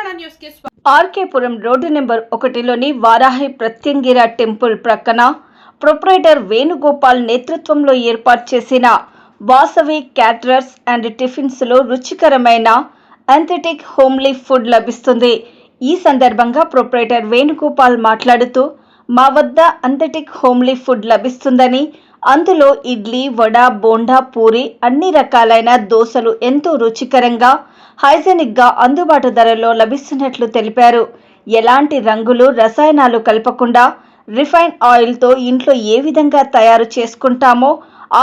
తెలంగాణ న్యూస్కి RK Puram road number ఒకటిలోని Varahi Pratyangira temple ప్రక్కన ప్రొప్రైటర్ వేణుగోపాల్ నేతృత్వంలో ఏర్పాటు చేసిన వాసవి క్యాటరర్స్ అండ్ టిఫిన్స్లో రుచికరమైన అంథెటిక్ హోమ్లీ ఫుడ్ లభిస్తుంది. ఈ సందర్భంగా ప్రొపరేటర్ వేణుగోపాల్ మాట్లాడుతూ మా వద్ద అంతటిక్ హోమ్లీ ఫుడ్ లభిస్తుందని అందులో ఇడ్లీ వడ బోండా పూరి అన్ని రకాలైన దోశలు ఎంతో రుచికరంగా హైజెనిక్గా అందుబాటు ధరలో లభిస్తున్నట్లు తెలిపారు. ఎలాంటి రంగులు రసాయనాలు కలపకుండా రిఫైన్ ఆయిల్తో ఇంట్లో ఏ విధంగా తయారు చేసుకుంటామో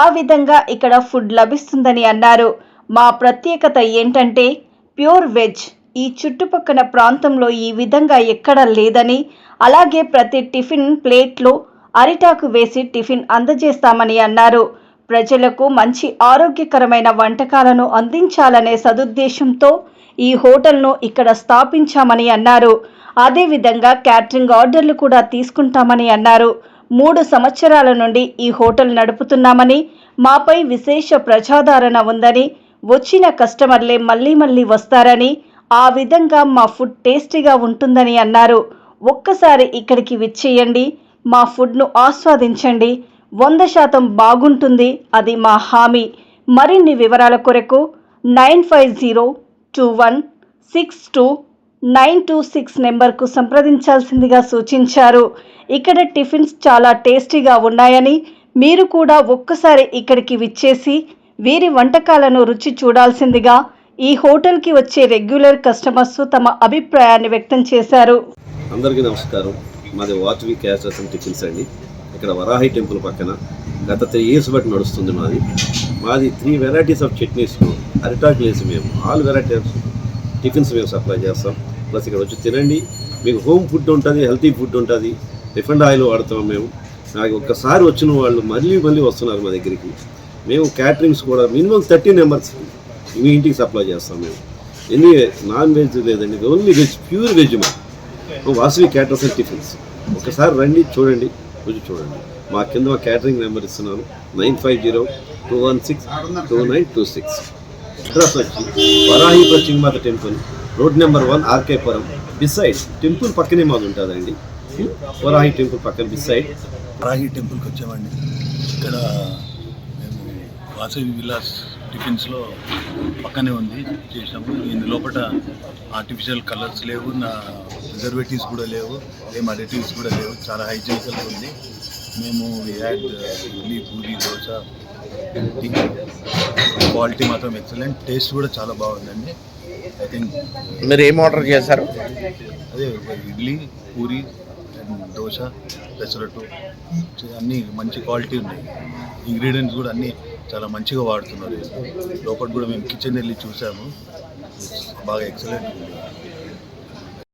ఆ విధంగా ఇక్కడ ఫుడ్ లభిస్తుందని అన్నారు. మా ప్రత్యేకత ఏంటంటే ప్యూర్ వెజ్. ఈ చుట్టుపక్కల ప్రాంతంలో ఈ విధంగా ఎక్కడా లేదని అలాగే ప్రతి టిఫిన్ ప్లేట్లో అరిటాకు వేసి టిఫిన్ అందజేస్తామని అన్నారు. ప్రజలకు మంచి ఆరోగ్యకరమైన వంటకాలను అందించాలనే సదుద్దేశంతో ఈ హోటల్ను ఇక్కడ స్థాపించామని అన్నారు. అదేవిధంగా క్యాటరింగ్ ఆర్డర్లు కూడా తీసుకుంటామని అన్నారు. మూడు సంవత్సరాల నుండి ఈ హోటల్ నడుపుతున్నామని మాపై విశేష ప్రజాదరణ ఉందని వచ్చిన కస్టమర్లే మళ్ళీ మళ్ళీ వస్తారని ఆ విధంగా మా ఫుడ్ టేస్టీగా ఉంటుందని అన్నారు. ఒక్కసారి ఇక్కడికి విచ్చేయండి. మా ఫుడ్ను ఆస్వాదించండి. వంద శాతం బాగుంటుంది. అది మా హామీ. మరిన్ని వివరాల కొరకు nine five zero two one six two nine two six నెంబర్కు సంప్రదించాల్సిందిగా సూచించారు. ఇక్కడ టిఫిన్స్ చాలా టేస్టీగా ఉన్నాయని మీరు కూడా ఒక్కసారి ఇక్కడికి విచ్చేసి వీరి వంటకాలను రుచి చూడాల్సిందిగా ఈ హోటల్కి వచ్చే రెగ్యులర్ కస్టమర్స్ తమ అభిప్రాయాన్ని వ్యక్తం చేశారు. అందరికీ నమస్కారం. మాది వాచవి క్యాష్ టిఫిన్స్ అండి. ఇక్కడ వరాహి టెంపుల్ పక్కన గత త్రీ ఇయర్స్ బట్టి నడుస్తుంది మాది. మాది త్రీ వెరైటీస్ ఆఫ్ చట్నీస్ అరిటాకులు వేసి మేము ఆల్ వెరైటీస్ టిఫిన్స్ మేము సప్లై చేస్తాం. ప్లస్ ఇక్కడ వచ్చి తినండి. మీకు హోమ్ ఫుడ్ ఉంటుంది హెల్తీ ఫుడ్ ఉంటుంది. రిఫండ్ ఆయిల్ వాడతాం మేము. నాకు ఒక్కసారి వచ్చిన వాళ్ళు మళ్ళీ మళ్ళీ వస్తున్నారు మా దగ్గరికి. మేము క్యాటరింగ్స్ కూడా మినిమం థర్టీ మెంబర్స్ మీ ఇంటికి సప్లై చేస్తాం మేము. ఎనీ నాన్ వెజ్ లేదండి. ఓన్లీ వెజ్ ప్యూర్ వెజ్ మా. వాసవి క్యాటర్స్ అండ్ టిఫిన్స్ ఒకసారి రండి చూడండి. రుచి చూడండి. మా కింద మా క్యాటరింగ్ నెంబర్ ఇస్తున్నాను nine five zero two one six two nine two six. Address వచ్చి Varahi ప్రచింగమాత temple road number one RK Puram beside temple పక్కనే మాది ఉంటుందండి. వరాహి టెంపుల్ పక్కన బిసైడ్ వరాహి టెంపుల్కి వచ్చామండి. ఇక్కడ మేము వాసవి విలాస్ టిఫిన్స్లో పక్కనే ఉంది చేసాము ఇందు లోపల ఆర్టిఫిషియల్ కలర్స్ లేవు నా ప్రిజర్వేటివ్స్ కూడా లేవు. ఏం అడిటివ్స్ కూడా లేవు. చాలా హైజీనికల్గా ఉంది. మేము యాడ్ ఇడ్లీ పూరి దోశ క్వాలిటీ మాత్రం ఎక్సలెంట్ టేస్ట్ కూడా చాలా బాగుందండి. ఐ థింక్ మీరు ఏం ఆర్డర్ చేశారు? అదే ఇడ్లీ పూరి దోశ పెసరట్టు అన్నీ మంచి క్వాలిటీ ఉన్నాయి. ఇంగ్రీడియంట్స్ కూడా అన్నీ చాలా మంచిగా వాడుతున్నారు. లోపల కూడా మేము కిచెన్ వెళ్ళి చూసాము. బాగా ఎక్సలెంట్ ఉంది